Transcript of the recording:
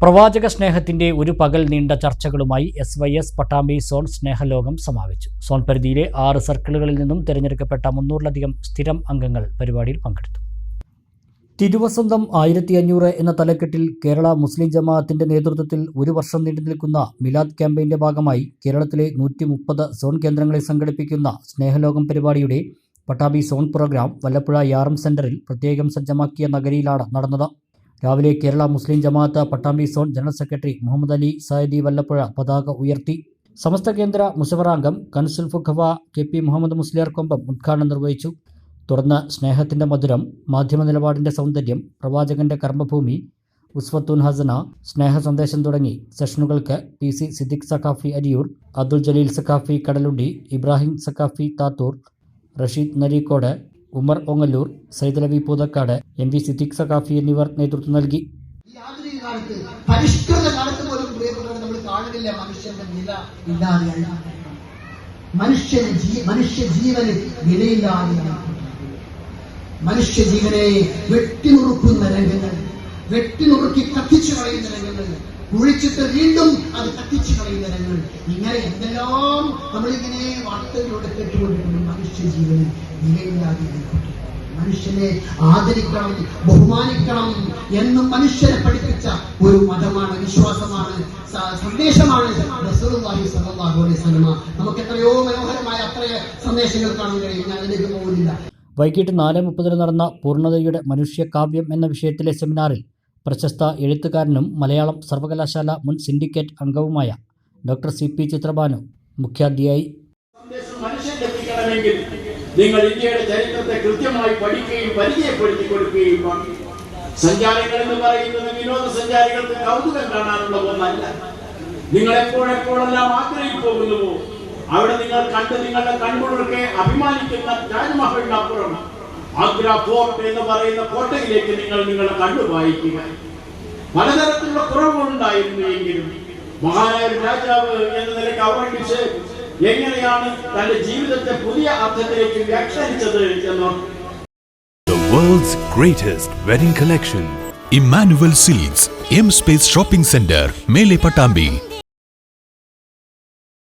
പ്രവാചക സ്നേഹത്തിന്റെ ഒരു പകൽ നീണ്ട ചർച്ചകളുമായി S Y S Pattambi zone Snehalokam സമാപിച്ചു. സോൺ പരിധിയിലെ ആറ് സർക്കിളുകളിൽ നിന്നും തിരഞ്ഞെടുക്കപ്പെട്ട മുന്നൂറിലധികം സ്ഥിരം അംഗങ്ങൾ പരിപാടിയിൽ പങ്കെടുത്തു. തിരുവസന്തം ആയിരത്തി അഞ്ഞൂറ് എന്ന തലക്കെട്ടിൽ കേരള മുസ്ലിം ജമാഅത്തിന്റെ നേതൃത്വത്തിൽ ഒരു വർഷം നീണ്ടു നിൽക്കുന്ന മിലാദ് ക്യാമ്പയിന്റെ ഭാഗമായി കേരളത്തിലെ നൂറ്റി മുപ്പത് സോൺ കേന്ദ്രങ്ങളിൽ സംഘടിപ്പിക്കുന്ന സ്നേഹലോകം പരിപാടിയുടെ പട്ടാബി സോൺ പ്രോഗ്രാം വല്ലപ്പുഴ യാറം സെന്ററിൽ പ്രത്യേകം സജ്ജമാക്കിയ നഗരിയിലാണ് നടന്നത്. രാവിലെ Kerala Muslim Jamaath Pattambi zone general secretary Muhammad Ali Sayadi Vallappuzha പതാക ഉയർത്തി. സമസ്ത കേന്ദ്ര മുഷവറാംഗം കൻസുൽ ഫുഖവ കെ പി മുഹമ്മദ് മുസ്ലിയാർ കൊമ്പം ഉദ്ഘാടനം നിർവഹിച്ചു. തുടർന്ന് സ്നേഹത്തിന്റെ മധുരം മാധ്യമ നിലപാടിന്റെ സൗന്ദര്യം പ്രവാചകന്റെ കർമ്മഭൂമി ഉസ്വത്തുൻ ഹസന സ്നേഹ സന്ദേശം തുടങ്ങി. സെഷനുകൾക്ക് P C Siddique Saqafi Ariyur Abdul Jaleel Saqafi Kadalundi Ibrahim Saqafi Thathur Rasheed Nareekode Umar Ongallur Saidalavi Poothakkad M V Siddique Saqafi എന്നിവർ നേതൃത്വം നൽകി. പരിഷ്കൃത കാലത്ത് പോലും നമ്മൾ നില മനുഷ്യ ജീവന് വെട്ടിനുറുക്കുന്ന രംഗങ്ങൾ വെട്ടിനുറുക്കി കത്തിച്ചു കളയുന്ന രംഗങ്ങൾ കുഴിച്ചിട്ട് വീണ്ടും അത് കത്തിച്ചു കളയുന്ന രംഗങ്ങൾ ഇങ്ങനെ എന്തെല്ലാം നമ്മളിങ്ങനെ വാർത്തകളിലൂടെ കേട്ടുകൊണ്ടിരിക്കുന്നു മനുഷ്യ ജീവന് നിലയില്ലാതെ മനുഷ്യനെ ആദരിക്കണം ബഹുമാനിക്കണം എന്നും മനുഷ്യനെ പഠിപ്പിച്ച ഒരു മതമാണ് വിശ്വാസമാണ് സന്ദേശമാണ് നമുക്ക് എത്രയോ മനോഹരമായ അത്ര സന്ദേശങ്ങൾ കാണാൻ കഴിയും. ഞാൻ അതിലേക്ക് പോകുന്നില്ല വൈകിട്ട് നാല് മുപ്പതിന് നടന്ന പൂർണതയുടെ മനുഷ്യകാവ്യം എന്ന വിഷയത്തിലെ സെമിനാറിൽ പ്രശസ്ത എഴുത്തുകാരനും മലയാളം സർവകലാശാല മുൻ സിൻഡിക്കേറ്റ് അംഗവുമായ ഡോക്ടർ സി. പി. ചിത്രബാനു മുഖ്യാധ്യായി നിങ്ങൾ ഇന്ത്യയുടെ ചരിത്രത്തെ കൃത്യമായി പഠിക്കുകയും പരിചയപ്പെടുത്തി കൊടുക്കുകയും വേണം. സഞ്ചാരികൾ എന്ന് പറയുന്നത് വിനോദസഞ്ചാരികൾക്ക് കൗതുകം കാണാനുള്ള ഒന്നല്ല. നിങ്ങൾ എപ്പോഴെപ്പോഴെല്ലാം ആഗ്രഹിച്ചു പോകുന്നുവോ? അവിടെ നിങ്ങൾ കണ്ട് നിങ്ങളുടെ കൺമുഴുക്കെ അഭിമാനിക്കുന്ന താജ്മഹലിനപ്പുറം ആഗ്ര ഫോർട്ട് എന്ന് പറയുന്ന കോട്ടയിലേക്ക് നിങ്ങൾ നിങ്ങളുടെ കണ്ണു വായിക്കുക പലതരത്തിലുള്ള കുറവുകളുണ്ടായിരുന്നു എങ്കിലും മഹാനായ രാജാവ് എന്ന നിലയ്ക്ക് അവഗണിച്ച് എങ്ങനെയാണ് തന്റെ ജീവിതത്തെ പുതിയ അർത്ഥത്തിലേക്ക് വ്യാഖ്യാനിച്ചത് എന്ന് The world's greatest wedding collection. Emmanuel Silks, M Space Shopping Center, Mele Patambi,